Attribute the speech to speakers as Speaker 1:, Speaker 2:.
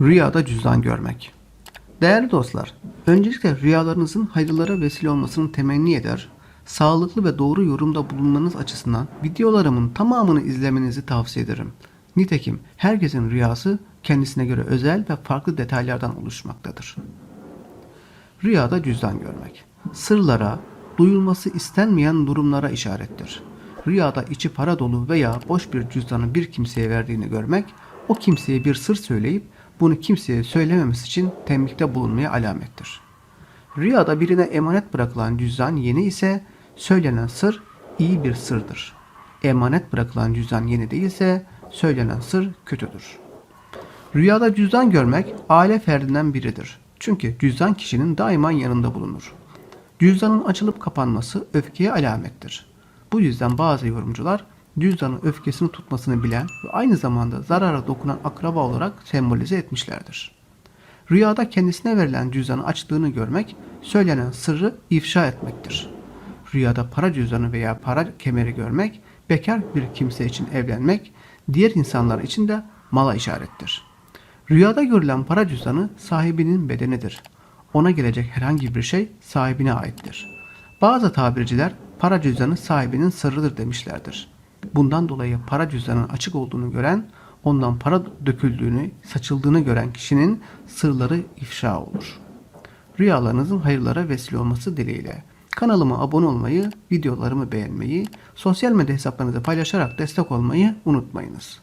Speaker 1: Rüyada cüzdan görmek. Değerli dostlar, öncelikle rüyalarınızın hayırlara vesile olmasını temenni eder, sağlıklı ve doğru yorumda bulunmanız açısından videolarımın tamamını izlemenizi tavsiye ederim. Nitekim herkesin rüyası kendisine göre özel ve farklı detaylardan oluşmaktadır. Rüyada cüzdan görmek. Sırlara, duyulması istenmeyen durumlara işarettir. Rüyada içi para dolu veya boş bir cüzdanı bir kimseye verdiğini görmek, o kimseye bir sır söyleyip bunu kimseye söylememesi için tembihte bulunmaya alamettir. Rüyada birine emanet bırakılan cüzdan yeni ise söylenen sır iyi bir sırdır. Emanet bırakılan cüzdan yeni değilse söylenen sır kötüdür. Rüyada cüzdan görmek aile ferdinden biridir. Çünkü cüzdan kişinin daima yanında bulunur. Cüzdanın açılıp kapanması öfkeye alamettir. Bu yüzden bazı yorumcular cüzdanın öfkesini tutmasını bilen ve aynı zamanda zarara dokunan akraba olarak sembolize etmişlerdir. Rüyada kendisine verilen cüzdanı açtığını görmek, söylenen sırrı ifşa etmektir. Rüyada para cüzdanı veya para kemeri görmek, bekar bir kimse için evlenmek, diğer insanlar için de mala işarettir. Rüyada görülen para cüzdanı sahibinin bedenidir. Ona gelecek herhangi bir şey sahibine aittir. Bazı tabirciler para cüzdanı sahibinin sırrıdır demişlerdir. Bundan dolayı para cüzdanının açık olduğunu gören, ondan para döküldüğünü, saçıldığını gören kişinin sırları ifşa olur. Rüyalarınızın hayırlara vesile olması dileğiyle. Kanalıma abone olmayı, videolarımı beğenmeyi, sosyal medya hesaplarınızı paylaşarak destek olmayı unutmayınız.